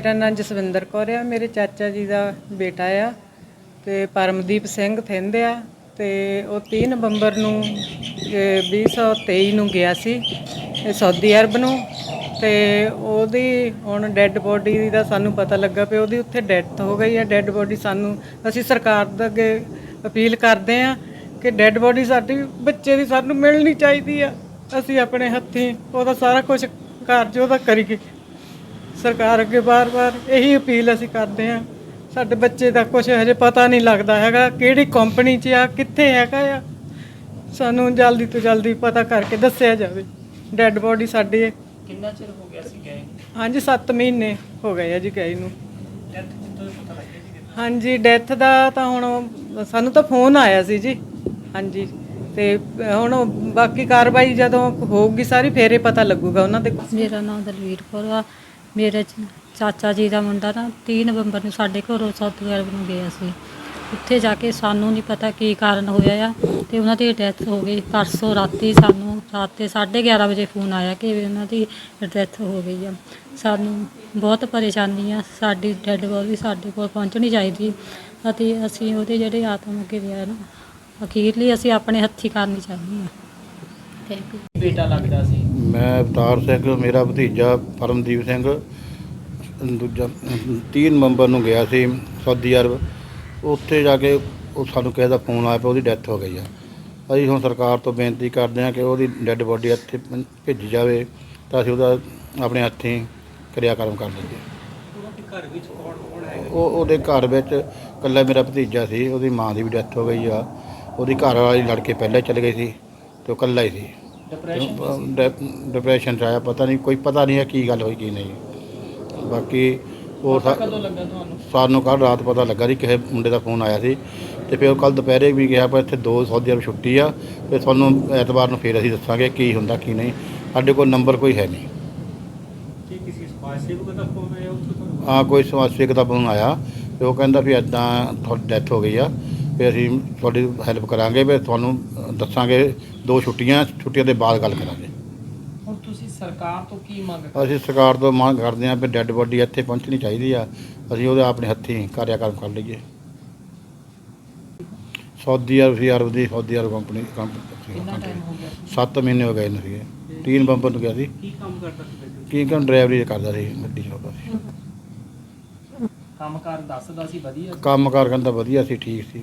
ਮੇਰਾ ਨਾਮ ਜਸਵਿੰਦਰ ਕੌਰ ਆ। ਮੇਰੇ ਚਾਚਾ ਜੀ ਦਾ ਬੇਟਾ ਆ ਤੇ ਪਰਮਦੀਪ ਸਿੰਘ ਥਿੰਦ ਆ ਤੇ ਉਹ 30 ਨਵੰਬਰ ਨੂੰ, ਇਹ 2023 ਨੂੰ ਗਿਆ ਸੀ ਸਾਊਦੀ ਅਰਬ ਨੂੰ ਤੇ ਉਹਦੀ ਹੁਣ ਡੈੱਡ ਬੋਡੀ ਦਾ ਸਾਨੂੰ ਪਤਾ ਲੱਗਾ ਪਿਆ ਉਹਦੀ ਉੱਥੇ ਡੈਥ ਹੋ ਗਈ ਆ। ਡੈੱਡ ਬੋਡੀ ਸਾਨੂੰ, ਅਸੀਂ ਸਰਕਾਰ ਦੇ ਅੱਗੇ ਅਪੀਲ ਕਰਦੇ ਆ ਕਿ ਡੈੱਡ ਬੋਡੀ ਸਾਡੀ ਬੱਚੇ ਦੀ ਸਾਨੂੰ ਮਿਲਣੀ ਚਾਹੀਦੀ ਆ। ਅਸੀਂ ਆਪਣੇ ਹੱਥੀਂ ਉਹਦਾ ਸਾਰਾ ਕੁਝ ਕਾਰਜ ਉਹਦਾ ਕਰੀਏ। ਸਰਕਾਰ ਅੱਗੇ ਬਾਰ-ਬਾਰ ਇਹੀ ਅਪੀਲ ਅਸੀਂ ਕਰਦੇ ਹਾਂ। ਸਾਡੇ ਬੱਚੇ ਦਾ ਕੁਝ ਹਜੇ ਪਤਾ ਨਹੀਂ ਲੱਗਦਾ ਹੈਗਾ ਕਿਹੜੀ ਕੰਪਨੀ 'ਚ ਆ ਕਿੱਥੇ ਹੈਗਾ ਆ। ਸਾਨੂੰ ਜਲਦੀ ਤੋਂ ਜਲਦੀ ਪਤਾ ਕਰਕੇ ਦੱਸਿਆ ਜਾਵੇ। ਡੈੱਡ ਬੋਡੀ ਸਾਡੇ ਕਿੰਨਾ ਚਿਰ ਹੋ ਗਿਆ ਸੀ ਗਏ ਹਾਂਜੀ 7 ਮਹੀਨੇ ਹੋ ਗਏ ਆ ਜੀ ਗਏ ਨੂੰ। ਡੈਥ ਕਿੱਥੋਂ ਪਤਾ ਲੱਗਿਆ ਜੀ ਹਾਂਜੀ ਡੈਥ ਦਾ ਤਾਂ ਹੁਣ ਸਾਨੂੰ ਤਾਂ ਫੋਨ ਆਇਆ ਸੀ ਜੀ। ਹਾਂਜੀ ਤੇ ਹੁਣ ਬਾਕੀ ਕਾਰਵਾਈ ਜਦੋਂ ਹੋਊਗੀ ਸਾਰੀ ਫੇਰੇ ਪਤਾ ਲੱਗੂਗਾ ਉਹਨਾਂ ਦੇ ਮੇਰਾ ਨਾਮ ਦਲਵੀਰ ਕੌਰ ਆ। ਮੇਰੇ ਚ- ਚਾਚਾ ਜੀ ਦਾ ਮੁੰਡਾ ਨਾ 30 ਨਵੰਬਰ ਨੂੰ ਸਾਡੇ ਘਰੋਂ ਸਾਊਦੀ ਅਰਬ ਨੂੰ ਗਿਆ ਸੀ। ਉੱਥੇ ਜਾ ਕੇ ਸਾਨੂੰ ਨਹੀਂ ਪਤਾ ਕੀ ਕਾਰਨ ਹੋਇਆ ਆ ਤੇ ਉਹਨਾਂ ਦੀ ਡੈਥ ਹੋ ਗਈ। ਪਰਸੋਂ ਰਾਤੀ ਸਾਨੂੰ ਰਾਤ ਦੇ 11:30 ਵਜੇ ਫੋਨ ਆਇਆ ਕਿ ਵੀ ਉਹਨਾਂ ਦੀ ਡੈਥ ਹੋ ਗਈ ਆ। ਸਾਨੂੰ ਬਹੁਤ ਪਰੇਸ਼ਾਨੀ ਆ। ਸਾਡੀ ਡੈੱਡ ਬੋਡੀ ਸਾਡੇ ਕੋਲ ਪਹੁੰਚਣੀ ਚਾਹੀਦੀ ਅਤੇ ਅਸੀਂ ਉਹਦੇ ਜਿਹੜੇ ਆਤਮ ਅੱਗੇ ਵਿਆਹ ਨਾ ਅਖੀਰਲੀ ਅਸੀਂ ਆਪਣੇ ਹੱਥੀ ਕਰਨੀ ਚਾਹੁੰਦੇ ਆ। ਥੈਂਕ ਯੂ ਬੇਟਾ ਲੱਗਦਾ ਸੀ। ਮੈਂ ਅਵਤਾਰ ਸਿੰਘ, ਮੇਰਾ ਭਤੀਜਾ ਪਰਮਦੀਪ ਸਿੰਘ, ਦੂਜਾ 3 ਨਵੰਬਰ ਨੂੰ ਗਿਆ ਸੀ ਸਾਊਦੀ ਅਰਬ। ਉੱਥੇ ਜਾ ਕੇ ਉਹ ਸਾਨੂੰ ਕਿਸੇ ਦਾ ਫੋਨ ਆਇਆ ਪਿਆ ਉਹਦੀ ਡੈਥ ਹੋ ਗਈ ਆ। ਅਸੀਂ ਹੁਣ ਸਰਕਾਰ ਤੋਂ ਬੇਨਤੀ ਕਰਦੇ ਹਾਂ ਕਿ ਉਹਦੀ ਡੈੱਡ ਬੋਡੀ ਇੱਥੇ ਭੇਜੀ ਜਾਵੇ ਤਾਂ ਅਸੀਂ ਉਹਦਾ ਆਪਣੇ ਹੱਥੀਂ ਕਿਰਿਆਕਰਮ ਕਰ ਲਈਏ। ਘਰ ਵਿੱਚ ਕੌਣ ਕੌਣ ਹੈ ਉਹ, ਉਹਦੇ ਘਰ ਵਿੱਚ ਇਕੱਲਾ ਮੇਰਾ ਭਤੀਜਾ ਸੀ, ਉਹਦੀ ਮਾਂ ਦੀ ਵੀ ਡੈਥ ਹੋ ਗਈ ਆ। ਉਹਦੀ ਘਰ ਵਾਲੀ ਲੜਕੇ ਪਹਿਲਾਂ ਚਲੇ ਗਈ ਸੀ ਤੇ ਉਹ ਇਕੱਲਾ ਹੀ ਸੀ। ਡਿਪਰੈਸ਼ਨ ਡਿ- ਡਿਪਰੈਸ਼ਨ 'ਚ ਆਇਆ ਪਤਾ ਨਹੀਂ ਕੋਈ ਪਤਾ ਨਹੀਂ ਹੈ ਕੀ ਗੱਲ ਹੋਈ ਕੀ ਨਹੀਂ। ਬਾਕੀ ਉਹ ਸਾ- ਕਦੋਂ ਲੱਗਾ ਤੁਹਾਨੂੰ? ਸਾਨੂੰ ਕੱਲ੍ਹ ਰਾਤ ਪਤਾ ਲੱਗਾ ਸੀ ਕਿਸੇ ਮੁੰਡੇ ਦਾ ਫੋਨ ਆਇਆ ਸੀ। ਤੇ ਫਿਰ ਕੱਲ ਦੁਪਹਿਰੇ ਵੀ ਗਿਆ ਪਰ ਇੱਥੇ ਦੋ ਸੌਦੀ ਅਰਬ ਛੁੱਟੀ ਆ ਤੇ ਤੁਹਾਨੂੰ ਐਤਵਾਰ ਨੂੰ ਫਿਰ ਅਸੀਂ ਦੱਸਾਂਗੇ ਕੀ ਹੁੰਦਾ ਕੀ ਨਹੀਂ। ਸਾਡੇ ਕੋਲ ਨੰਬਰ ਕੋਈ ਹੈ ਨਹੀਂ। ਕੀ ਕਿਸੇ ਸਮਾਜ ਸੇਵਕ ਦਾ ਫੋਨ ਆਇਆ ਉੱਥੋਂ ਤੁਹਾਨੂੰ? ਆ ਕੋਈ ਸਮਾਜ ਸੇਵਕ ਦਾ ਫੋਨ ਆਇਆ ਤੇ ਉਹ ਕਹਿੰਦਾ ਵੀ ਐਦਾਂ ਤੁਹਾਡੀ ਡੈਥ ਹੋ ਗਈ ਆ ਤੇ ਅਸੀਂ ਤੁਹਾਡੀ ਹੈਲਪ ਕਰਾਂਗੇ ਵੀ ਤੁਹਾਨੂੰ ਦੱਸਾਂਗੇ ਦੋ ਛੁੱਟੀਆਂ ਛੁੱਟੀਆਂ ਦੇ ਬਾਅਦ ਗੱਲ ਕਰਾਂਗੇ। ਹੁਣ ਤੁਸੀਂ ਸਰਕਾਰ ਤੋਂ ਕੀ ਮੰਗ ਅਸੀਂ ਸਰਕਾਰ ਤੋਂ ਮੰਗ ਕਰਦੇ ਹਾਂ ਵੀ ਡੈੱਡ ਬੋਡੀ ਇੱਥੇ ਪਹੁੰਚਣੀ ਚਾਹੀਦੀ ਆ। ਅਸੀਂ ਉਹਦੇ ਆਪਣੇ ਹੱਥੀਂ ਕਾਰਿਆਕਰਮ ਕਰ ਲਈਏ। ਸਾਊਦੀ ਅਰਬ ਸੀ ਅਰਬ ਦੀ ਸਾਊਦੀ ਅਰਬ ਕੰਪਨੀ ਕਿੰਨਾ ਟਾਈਮ ਹੋ ਗਿਆ? ਸੀ? 7 ਮਹੀਨੇ ਹੋ ਗਏ ਨੇ ਸੀਗੇ। 3 ਨਵੰਬਰ ਨੂੰ ਗਿਆ ਸੀ। ਕੀ ਕੰਮ ਕਰਦਾ ਸੀ ਬੇਟੇ? ਕੀ ਕੰਮ ਡਰਾਈਵਰੀ ਕਰਦਾ ਸੀ ਗੱਡੀ ਚਲਾਉਂਦਾ ਸੀ। ਕੰਮਕਾਰ ਦੱਸਦਾ ਸੀ ਵਧੀਆ ਸੀ? ਕੰਮ ਕਾਰ ਕਹਿੰਦਾ ਵਧੀਆ ਸੀ ਠੀਕ ਸੀ।